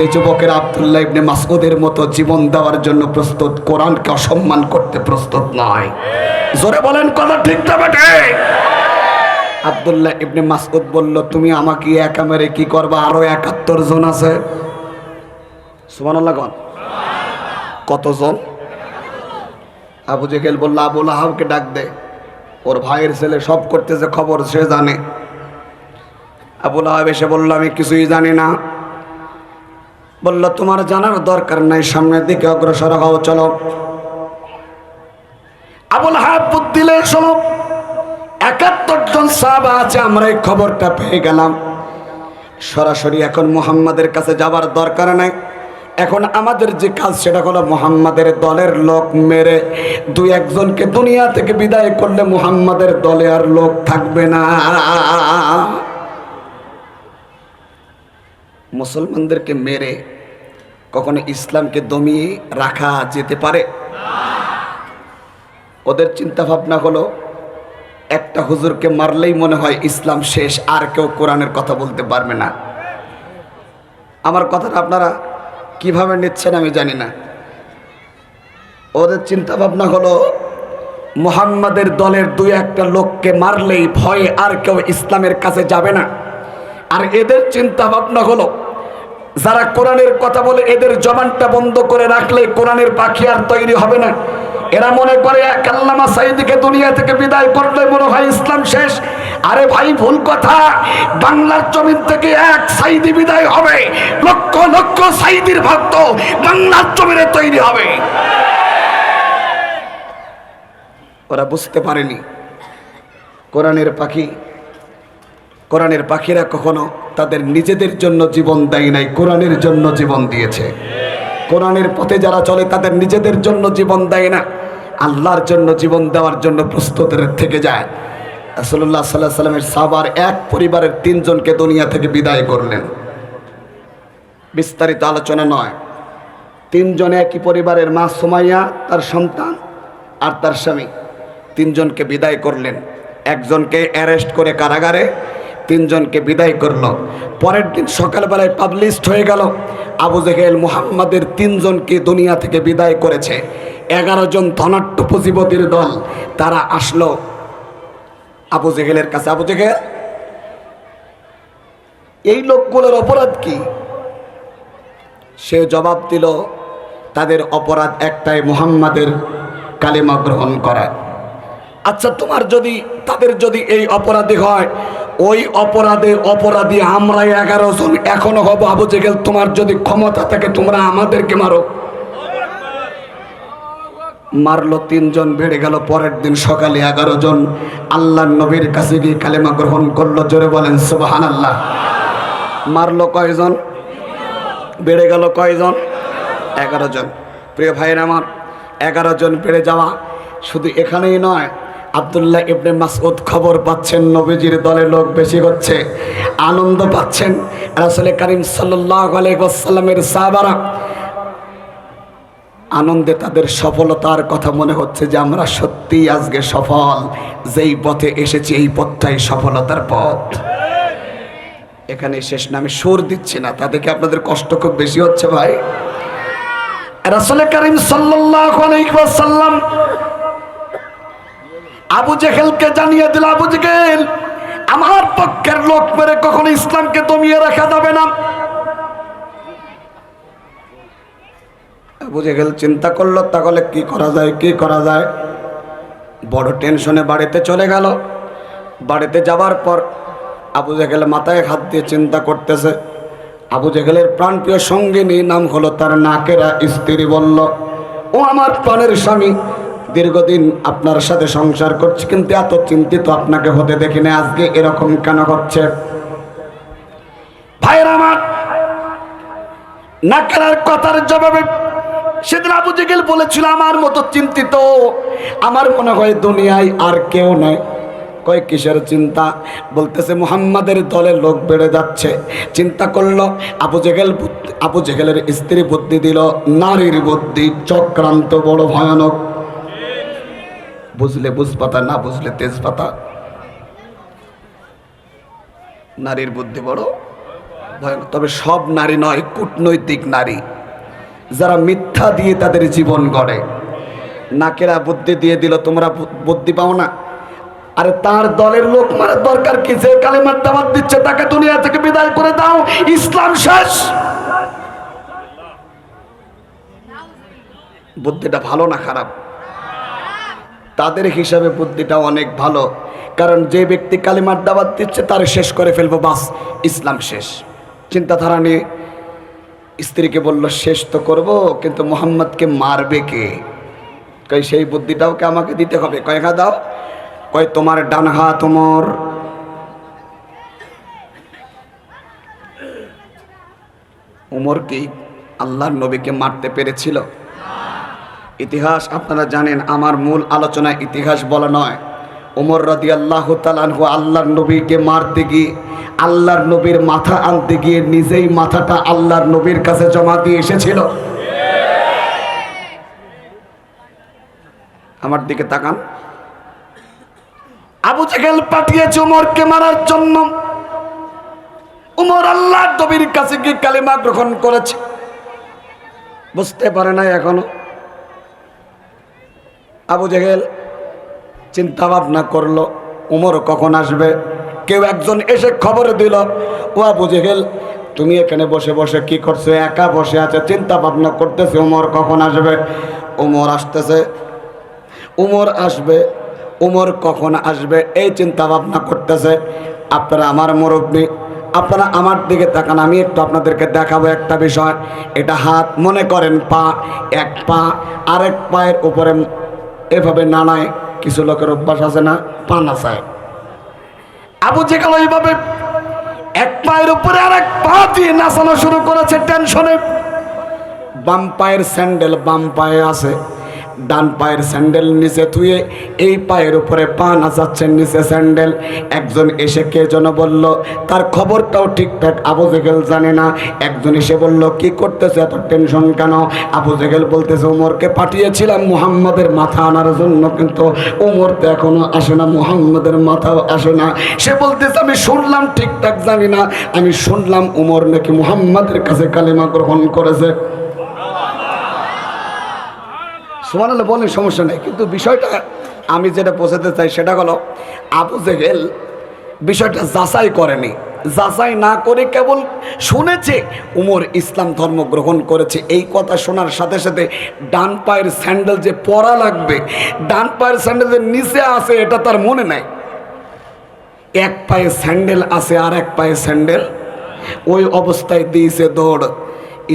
যে যুবকের আবদুল্লাহ ইবনে মাসউদের মতো জীবন দেওয়ার জন্য প্রস্তুত, কোরআনকে অসম্মান করতে প্রস্তুত নয়। জোরে বলেন, কথা ঠিক বেটে? আবদুল্লাহ ইবনে মাসউদ বলল, তুমি আমাকে একা মেরে কি করবা? আরও একাত্তর জন আছে। সুবহানাল্লাহ কোন। কতজন? আবু জেহেল বলল আবুল আহাবকে ডাক দে। ওর ভাইয়ের ছেলে সব করতেছে খবর, সে জানে। আবুল আহাব এসে বলল, আমি কিছুই জানি না। বলল, তোমার জানার দরকার নাই, সামনের দিকে অগ্রসর হও, চলো। আবুল আহাব বুদ্ধিলে চলো একাত্তর জন সাহাবা আছে, আমরা এই খবরটা পেয়ে গেলাম। সরাসরি এখন মুহাম্মাদের কাছে যাবার দরকার নাই। এখন আমাদের যে কাজ, সেটা হলো মুহাম্মাদের দলের লোক মেরে দুই একজনকে দুনিয়া থেকে বিদায় করলে মুহাম্মাদের দলে আর লোক থাকবে না। মুসলমানদেরকে মেরে কখনো ইসলামকে দমিয়ে রাখা যেতে পারে? ওদের চিন্তা ভাবনা হলো, একটা হুজুরকে মারলেই মনে হয় ইসলাম শেষ, আর কেউ কোরআনের কথা বলতে পারবে না। আমার কথাটা আপনারা কীভাবে নিচ্ছেন আমি জানি না। ওদের চিন্তা ভাবনা হলো, মুহাম্মাদের দলের দুই একটা লোককে মারলেই ভয়ে আর কেউ ইসলামের কাছে যাবে না। আর এদের চিন্তা ভাবনা হলো, যারা কোরআনের কথা বলে এদের জবানটা বন্ধ করে রাখলে কোরআনের পাখি আর তৈরি হবে না। এরা মনে করে এক আল্লামা সাইদিকে দুনিয়া থেকে বিদায় করলে মনে হয় ইসলাম শেষ। আরে ভাই, ভুল কথা। বাংলার জমিন থেকে এক সাইদি বিদায় হবে। লক্ষ লক্ষ সাইদির ভক্ত বাংলার জমিনে তৈরি হবে। ওরা বুঝতে পারেনি, কোরআনের পাখি কোরআনের পাখিরা কখনো তাদের নিজেদের জন্য জীবন দেয় নাই, কোরআনের জন্য জীবন দিয়েছে। কোরআনের পথে যারা চলে তাদের নিজেদের জন্য জীবন দেয় না। আল্লাহর জন্য জীবন দেওয়ার জন্য প্রস্তুত থেকে যায়। রাসূলুল্লাহ সাল্লাহ সাল্লামের সাবার এক পরিবারের তিনজনকে দুনিয়া থেকে বিদায় করলেন। বিস্তারিত আলোচনা নয়। তিনজনে একই পরিবারের মা সুমাইয়া, তার সন্তান আর তার স্বামী। তিনজনকে বিদায় করলেন। একজনকে অ্যারেস্ট করে কারাগারে তিনজনকে বিদায় করল। পরের দিন সকালবেলায় পাবলিশড হয়ে গেল। আবু জেহেল মুহাম্মাদের তিনজনকে দুনিয়া থেকে বিদায় করেছে। এগারো জন ধনাট্য পুঁজিপতির দল। তারা আসলো আবু জেহেলের কাছে। আবু জেহেল, এই লোকগুলোর অপরাধ কি? সে জবাব দিল, তাদের অপরাধ একটাই মুহাম্মাদের কালিমা গ্রহণ করা। আচ্ছা তোমার যদি, তাদের যদি এই অপরাধী হয় ওই অপরাধে অপরাধী আমরা এগারো জন। এখনও হব আবু জেগেল, তোমার যদি ক্ষমতা থাকে, তোমরা আমাদেরকে মারো। মারলো তিনজন বেড়ে গেল পরের দিন সকালে এগারো জন। আল্লাহ নবীর কাছে গিয়ে কালেমা গ্রহণ করল, জোরে বলেন সুবাহান আল্লাহ মারলো কয়জন? বেড়ে গেল কয়জন? এগারো জন। প্রিয় ভাইয়ের আমার, এগারো জন বেড়ে যাওয়া শুধু এখানেই নয় আবদুল্লাহ ইবনে মাসউদ খবর পাচ্ছেন, নবীজির দলের লোক বেশি হচ্ছে, আনন্দ পাচ্ছেন। রাসূল করিম সাল্লাল্লাহু আলাইহি ওয়াসাল্লামের সাহাবারা আনন্দে তাদের সফলতার কথা মনে হচ্ছে যে আমরা সত্যিই আজকে সফল। যেই পথে এসেছি, এই পথটাই সফলতার পথ। এখানে শেষ নামে সুর দিচ্ছি না তাদেরকে আপনাদের কষ্ট খুব বেশি হচ্ছে ভাই? রাসূল করিম সাল্লাল্লাহু আলাইহি ওয়াসাল্লাম আবু জেহেলকে জানিয়ে দিল, আবু জেহেল, আমার পক্ষের লোক মেরে কখনো ইসলামকে দমিয়ে রাখা যাবে না। আবু জেহেল চিন্তা করল, তাহলে কি করা যায়, কি করা যায়? বড় টেনশনে বাড়িতে চলে গেল। বাড়িতে যাওয়ার পর আবু জেহেল মাথায় হাত দিয়ে চিন্তা করতেছে। আবু জেহেলের প্রাণপ্রিয় সঙ্গিনী, নাম হলো তার নাকেরা স্ত্রী বলল, ও আমার প্রাণের স্বামী দীর্ঘদিন আপনার সাথে সংসার করছি, কিন্তু এত চিন্তিত আপনাকে হতে দেখি না আজকে এরকম কেন হচ্ছে? ভাইয়ের আমার নাকেরার কথার জবাবে সেদিন আবু জেগেল বলেছিল, আমার মতো চিন্তিত, আমার মনে হয় দুনিয়ায় আর কেউ নাই। কয়, কিসের চিন্তা? বলতেছে, মুহাম্মাদের দলের লোক বেড়ে যাচ্ছে। চিন্তা করল, আবু জেগেল আবু জেগেলের স্ত্রী বুদ্ধি দিল, নারীর বুদ্ধি চক্রান্ত বড় ভয়ানক। বুঝলে বুঝপাতা, না বুঝলে তেজপাতা। নারীর বুদ্ধি বড় ভয়ঙ্কর তবে সব নারী নয়, কূটনৈতিক নারী। যারা মিথ্যা দিয়ে তাদের জীবন গড়ে। নাকেরা বুদ্ধি দিয়ে দিল, তোমরা বুদ্ধি পাও না? আরে তার দলের লোক মানে দরকার কি? যে কালিমার দাবাত দিচ্ছে, তাকে দুনিয়া থেকে বিদায় করে দাও। ইসলাম শেষ। বুদ্ধিটা ভালো না খারাপ? তাদের হিসাবে বুদ্ধিটা অনেক ভালো। কারণ যে ব্যক্তি কালিমার দাবাত দিচ্ছে, তার শেষ করে ফেলব, বাস, ইসলাম শেষ। চিন্তাধারা নিয়ে স্ত্রীকে বলল, শেষ তো করব, কিন্তু মোহাম্মদকে মারবে কে? কই সেই বুদ্ধিটাও কে আমাকে দিতে হবে? কয় হা দাও। কয়, তোমার ডান হাত তোমার উমর কি আল্লাহর নবীকে মারতে পেরেছিল? ইতিহাস আপনারা জানেন, আমার মূল আলোচনা ইতিহাস বলা নয়। ওমর রাদি আল্লাহ তালানহু আল্লাহর নবীকে মারতে গিয়ে, আল্লাহর নবীর মাথা আনতে গিয়ে নিজেই মাথাটা আল্লাহর নবীর কাছে জমা দিয়ে এসেছিল। আমার দিকে তাকান। আবু জেহেল পাঠিয়েছে উমরকে মারার জন্য। উমর আল্লাহর নবীর কাছে গিয়ে কালিমা গ্রহণ করেছে। বুঝতে পারে না এখনও। আবু জেহেল চিন্তা ভাবনা করল, উমর কখন আসবে? কেউ একজন এসে খবর দিল, ও আবু জেহেল, তুমি এখানে বসে বসে কি করছ? একা বসে আছে? চিন্তা ভাবনা করতেছে, উমর কখন আসবে? উমর আসতেছে। উমর আসবে। উমর কখন আসবে? এই চিন্তা ভাবনা করতেছে, আপনারা আমার মুরব্বী, আপনারা আমার দিকে তাকান, আমি একটু আপনাদেরকে দেখাবো একটা বিষয়। এটা হাত, মনে করেন পা, এক পা, আরেক পায়ের উপরে এভাবে নানায় কিছু লোকের অভ্যাস আছে না? পা চায় আবু জেকাল এইভাবে এক পায়ের উপরে আর এক পা দিয়ে নাচানো শুরু করেছে, টেনশনে। বাম পায়ের স্যান্ডেল বাম পায়ে আছে। ডান পায়ের স্যান্ডেল নিচে থুয়ে এই পায়ের উপরে পা নাচাচ্ছেন নিচে স্যান্ডেল। একজন এসে কে যেন বলল, তার খবরটাও ঠিকঠাক? আবু জেগেল জানে না। একজন এসে বলল, কি করতেছে এত টেনশন কেন? আবু জেগেল বলতেছে, উমরকে পাঠিয়েছিলাম মুহাম্মাদের মাথা আনার জন্য, কিন্তু উমর তো এখনও আসে না, মুহাম্মাদের মাথাও আসে না। সে বলতেছে, আমি শুনলাম ঠিকঠাক, জানি না। আমি শুনলাম উমর নাকি মুহাম্মাদের কাছে কালেমা গ্রহণ করেছে। সমান হলে বলেন, সমস্যা নেই। কিন্তু বিষয়টা আমি যেটা বোঝাতে চাই সেটা হলো, আবু জেহেল বিষয়টা যাচাই করেনি। যাচাই না করে কেবল শুনেছে, উমর ইসলাম ধর্ম গ্রহণ করেছে। এই কথা শোনার সাথে সাথে ডান পায়ের স্যান্ডেল যে পরা লাগবে, ডান পায়ের স্যান্ডেল যে নিচে আছে, এটা তার মনে নাই। এক পায়ে স্যান্ডেল আছে আর এক পায়ে স্যান্ডেল। ওই অবস্থায় দিয়েছে দৌড়।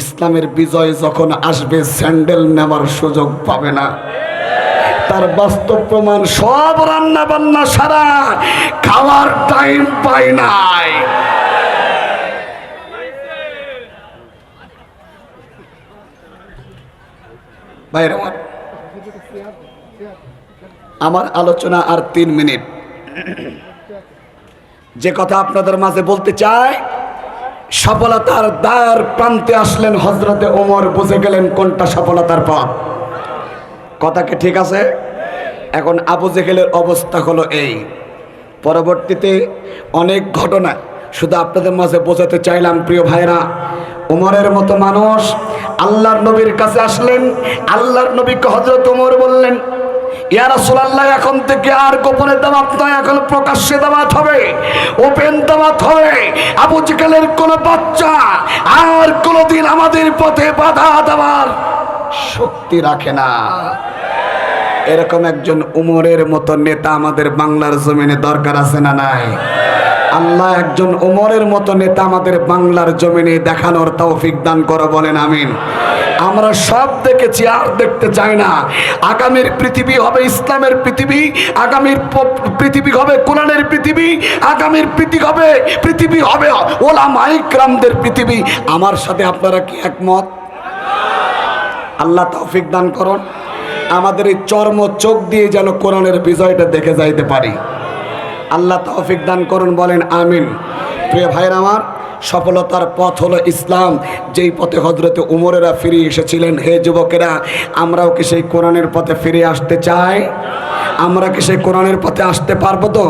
ইসলামের বিজয় যখন আসবে, স্যান্ডেল নেওয়ার সুযোগ পাবে না। তার বাস্তব প্রমাণ, সব রান্না বান্না সারা খাওয়ার টাইম পাই নাই। আমার আমার আলোচনা আর তিন মিনিট। যে কথা আপনাদের মাঝে বলতে চাই সফলতার দ্বার প্রান্তে আসলেন হজরতে ওমর, বুঝে গেলেন কোনটা সফলতার পথ। কথা কি ঠিক আছে? এখন আবু জেহেলের অবস্থা হলো এই। পরবর্তীতে অনেক ঘটনা, শুধু আপনাদের মাঝে বোঝাতে চাইলাম, প্রিয় ভাইরা উমরের মতো মানুষ আল্লাহর নবীর কাছে আসলেন, আল্লাহর নবীকে হজরত ওমর বললেন এখন থেকে আর গোপনে নয় এখন প্রকাশ্যে হবে, ওপেন হবে। আবু জেহেলের কোন বাচ্চা আর আমাদের পথে বাধা দেওয়ার শক্তি রাখে না। এরকম একজন উমরের মতো নেতা আমাদের বাংলার জমিনে দরকার আছে না নাই? আল্লাহ একজন উমরের মতো নেতা আমাদের বাংলার জমিনে দেখানোর তৌফিক দান করো, বলেন আমিন। আমরা সব দেখেছি, আর দেখতে চাই না। আগামীর পৃথিবী হবে ইসলামের পৃথিবী, আগামীর পৃথিবী হবে কোরআনের পৃথিবী, আগামীর পৃথিবী হবে পৃথিবী হবে ওলামাইকরামদের পৃথিবী। আমার সাথে আপনারা কি একমত? আল্লাহ তৌফিক দান করুন। আমাদের এই চর্ম চোখ দিয়ে যেন কোরআনের বিজয়টা দেখে যাইতে পারি। আল্লাহ তৌফিক দান করুন, বলেন আমিন। প্রিয় ভাইয়ের আমার সফলতার পথ হলো ইসলাম। যেই পথে হজরতে উমরেরা ফিরে এসেছিলেন, হে যুবকেরা, আমরাও কি সেই কোরআনের পথে ফিরে আসতে চাই? আমরা কি সেই কোরআনের পথে আসতে পারব তো?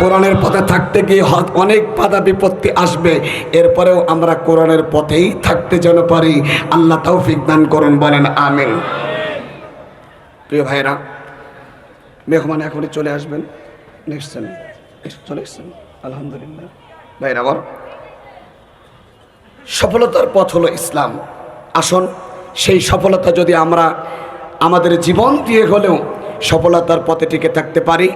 কোরআনের পথে থাকতে গিয়ে অনেক বাধা বিপত্তি আসবে। এরপরেও আমরা কোরআনের পথেই থাকতে যেন পারি। আল্লাহ তৌফিক দান করুন, বলেন, আমিন। প্রিয় ভাইরা মেহমান এখনই চলে আসবেন। নেক্সট চলে এসছেন আলহামদুলিল্লাহ। ভাইরা বল। সফলতার পথ হলো ইসলাম। আসুন সেই সফলতা যদি আমরা আমাদের জীবন দিয়ে হলেও সফলতার পথে টিকে থাকতে পারি,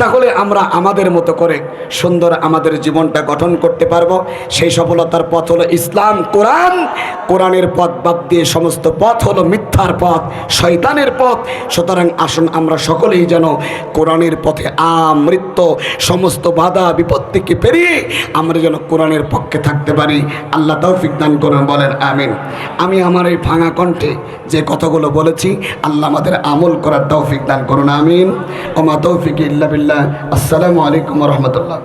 তাহলে আমরা আমাদের মতো করে সুন্দর আমাদের জীবনটা গঠন করতে পারব। সেই সফলতার পথ হলো ইসলাম, কোরআন। কোরআনের পথ বাদ দিয়ে সমস্ত পথ হলো মিথ্যার পথ, শয়তানের পথ। সুতরাং আসুন আমরা সকলেই যেন কোরআনের পথে আমৃত্য, সমস্ত বাধা, বিপত্তিকে পেরিয়ে আমরা যেন কোরআনের পক্ষে থাকতে পারি। আল্লাহ তৌফিক দান করুন, বলেন আমিন। আমি আমার এই ভাঙা কণ্ঠে যে কথাগুলো বলেছি, আল্লাহ আমাদের আমল করার তৌফিক দান করুন। আমিন। ও মা তৌফিক ইল্লা বিল্লাহ। আসসালামু আলাইকুম রহমতুল্লাহ।